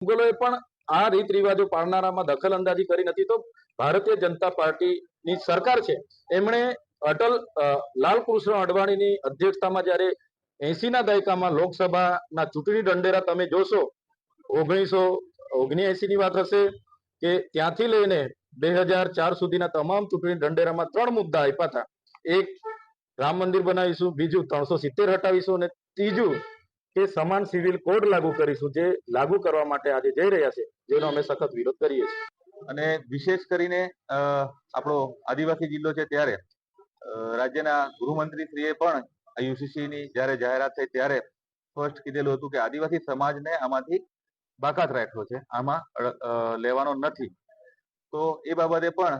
મુગલોએ પણ આ રીત રિવાજો પાળનારામાં દખલ અંદાજી કરી નથી. તો ભારતીય જનતા પાર્ટીની સરકાર છે, એમણે અટલ લાલકૃષ્ણ અડવાણીની અધ્યક્ષતામાં જ્યારે એસીના દાયકામાં લોકસભાના ચૂંટણી ઢંઢેરા તમે જોશો, ઓગણીસો ઓગણએસી ની વાત હશે કે ત્યાંથી લઈને બે હજાર ચાર સુધીના તમામ ચૂંટણી ઢંઢેરામાં ત્રણ મુદ્દા આપ્યા હતા. એક રામ મંદિર બનાવીશું, બીજું ત્રણસો સિત્તેર હટાવીશું અને ત્રીજું કે સમાન સિવિલ કોડ લાગુ કરીશું, જે લાગુ કરવા માટે આજે જઈ રહ્યા છે, જેનો અમે સખત વિરોધ કરીએ છીએ. અને વિશેષ કરીને આપણો આદિવાસી જિલ્લો છે ત્યારે રાજ્યના ગૃહમંત્રીશ્રીએ પણ યુસીસી ની જ્યારે જાહેરાત થઈ ત્યારે સ્પષ્ટ કીધેલું હતું કે આદિવાસી સમાજને આમાંથી બાકાત રાખ્યો છે, આમાં લેવાનો નથી. તો એ બાબતે પણ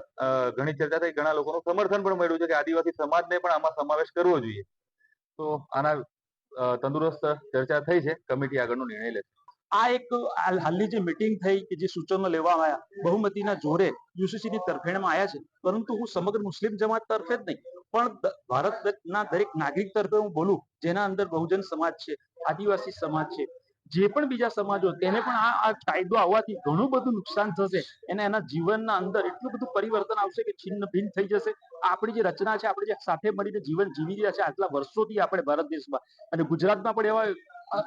ઘણી ચર્ચા થઈ, ઘણા લોકોનું સમર્થન પણ મળ્યું છે કે આદિવાસી સમાજને પણ આમાં સમાવેશ કરવો જોઈએ. તો આના તંદુરસ્ત ચર્ચા થઈ છે. કમિટી આગળનો નિર્ણય લેશે. આ એક હાલની જે મિટિંગ થઈ કે જે સૂચનો લેવામાં આવ્યા, બહુમતીના જોરે યુસીસી ની તરફેણમાં આવ્યા છે. પરંતુ હું સમગ્ર મુસ્લિમ જમાત તરફે જ નહીં, પણ ભારતના દરેક નાગરિક તરફે હું બોલું, જેના અંદર બહુજન સમાજ છે, આદિવાસી સમાજ છે જે પણ બીજા સમાજો તેને પણ આ કાયદો આવવાથી ઘણું બધું નુકસાન થશે. અને એના જીવનના અંદર એટલું બધું પરિવર્તન આવશે કે છિન્ન ભિન્ન થઈ જશે. આપણી જે રચના છે, આપણે જે સાથે મળીને જીવન જીવી રહ્યા છે આટલા વર્ષોથી આપણે ભારત દેશમાં. અને ગુજરાતમાં પણ એવા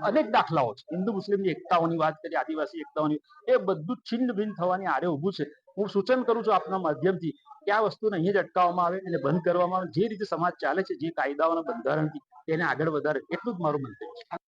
અનેક દાખલાઓ છે. હિન્દુ મુસ્લિમની એકતાઓની વાત કરીએ, આદિવાસી એકતાઓની, એ બધું છિન્ન ભિન્ન થવાની આરે ઊભું છે. હું સૂચન કરું છું આપના માધ્યમથી કે આ વસ્તુને અહીંયા જ અટકાવવામાં આવે અને બંધ કરવામાં આવે. જે રીતે સમાજ ચાલે છે, જે કાયદાઓના બંધારણથી તેને આગળ વધારે. એટલું જ મારું મંતવ્ય છે.